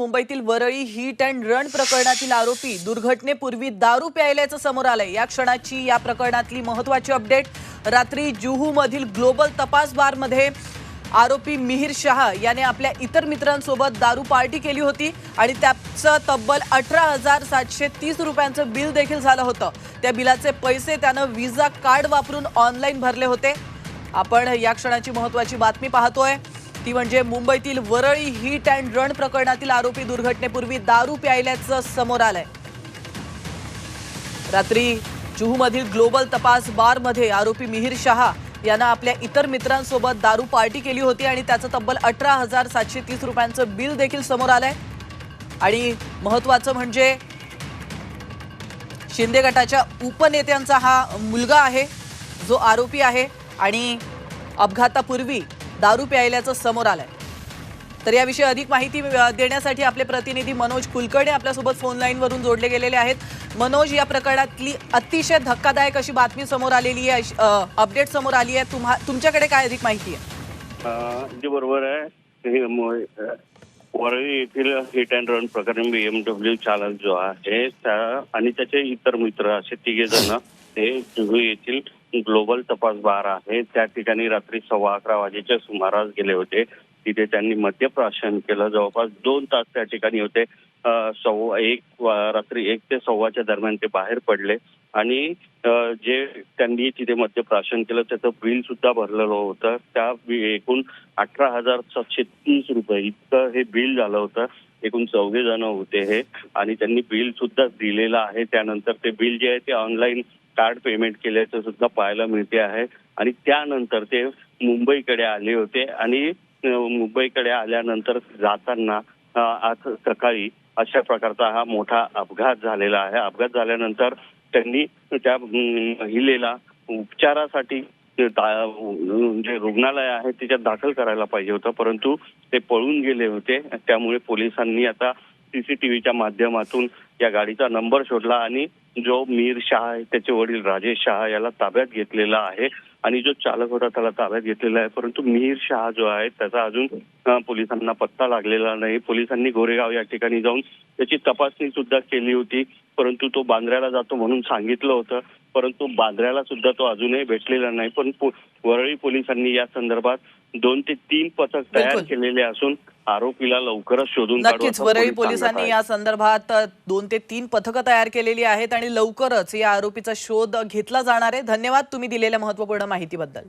मुंबईतील Worli hit and run प्रकरणातील आरोपी दुर्घटनेपूर्वी दारू प्यायल्याचं समोर आलंय. या क्षणाची या प्रकरणातली महत्वाची अपडेट रात्री जुहूमधील ग्लोबल तपास बारमध्ये आरोपी मिहिर शहा याने आपल्या इतर मित्रांसोबत दारू पार्टी केली होती आणि त्याचं तब्बल अठरा हजार सातशे तीस रुपयांचं बिल देखील झालं होतं. त्या बिलाचे पैसे त्यानं विजा कार्ड वापरून ऑनलाईन भरले होते. आपण या क्षणाची महत्वाची बातमी पाहतोय. ती म्हणजे मुंबईतील वरळी हिट अँड रन प्रकरणातील आरोपी दुर्घटनेपूर्वी दारू प्यायल्याचं समोर आलंय. रात्री जुहूमधील ग्लोबल तपास बारमध्ये आरोपी मिहिर शहा यानं आपल्या इतर मित्रांसोबत दारू पार्टी केली होती आणि त्याचं तब्बल अठरा हजार सातशे तीस रुपयांचं बिल देखील समोर आलंय. आणि महत्वाचं म्हणजे शिंदे गटाच्या उपनेत्यांचा हा मुलगा आहे जो आरोपी आहे. आणि अपघातापूर्वी दारू प्यायल्याचं समोर आलंय. तर याविषयी अधिक माहिती देण्यासाठी आपले प्रतिनिधी मनोज कुलकर्णी आपल्यासोबत फोन लाईनवरून जोडले गेलेले आहेत. मनोज या प्रकरणातली अतिशय धक्कादायक अशी बातमी समोर आलेली आहे अपडेट समोर आली आहे. तुम्हा तुमच्याकडे काय अधिक माहिती आहे? बरोबर आहे. हे वरळी येथील हिट अँड रन प्रकरण बीएमडब्ल्यू चालक जो आहे त्या आणि त्याचे इतर मित्र असे तिघे जण ते जुहू येथील ग्लोबल तपास बार आहे. त्या ठिकाणी रात्री सव्वा अकरा वाजेच्या सुमारास गेले होते. तिथे त्यांनी मद्यप्राशन केलं. जवळपास दोन तास त्या ठिकाणी होते. सव्वा एक रात्री एक ते सव्वाच्या दरम्यान ते बाहेर पडले. आणि जे त्यांनी तिथे मद्यप्राशन केलं त्याचं बिल सुद्धा भरलेलं होतं. त्या एकूण अठरा हजार सातशे तीस रुपये इतकं हे बिल झालं होतं. एकूण चौघे जण होते हे. आणि त्यांनी बिल सुद्धा दिलेलं आहे. त्यानंतर ते बिल जे आहे ते ऑनलाईन कार्ड पेमेंट केल्याचं सुद्धा पाहायला मिळते आहे. आणि त्यानंतर ते मुंबईकडे आले होते. आणि मुंबईकडे आल्यानंतर जाताना आज सकाळी अशा प्रकारचा हा मोठा अपघात झालेला आहे. अपघात झाल्यानंतर त्यांनी त्या महिलेला उपचारासाठी दा- जे रुग्णालय आहे त्याच्यात दाखल करायला पाहिजे होतं. परंतु ते पळून गेले होते. त्यामुळे पोलिसांनी आता सीसीटीव्हीच्या माध्यमातून या गाडीचा नंबर शोधला आणि जो मीर शाह आहे त्याचे वडील राजेश शाह याला ताब्यात घेतलेला आहे आणि जो चालक होता त्याला ताब्यात घेतलेला आहे. परंतु मीर शाह जो आहे त्याचा अजून पोलिसांना पत्ता लागलेला नाही. पोलिसांनी गोरेगाव या ठिकाणी जाऊन त्याची तपासणी सुद्धा केली होती. परंतु तो बांद्र्याला जातो म्हणून सांगितलं होतं. परंतु बांद्र्याला सुद्धा तो अजूनही भेटलेला नाही. पण वरळी पोलिसांनी या संदर्भात दोन ते तीन पथक तयार. केलेले असून आरोपीला लवकरच शोधून नक्कीच वरळी पोलिसांनी. या संदर्भात दोन ते तीन पथकं तयार केलेली आहेत आणि लवकरच या आरोपीचा शोध घेतला जाणार आहे धन्यवाद तुम्ही दिलेल्या महत्त्वपूर्ण माहितीबद्दल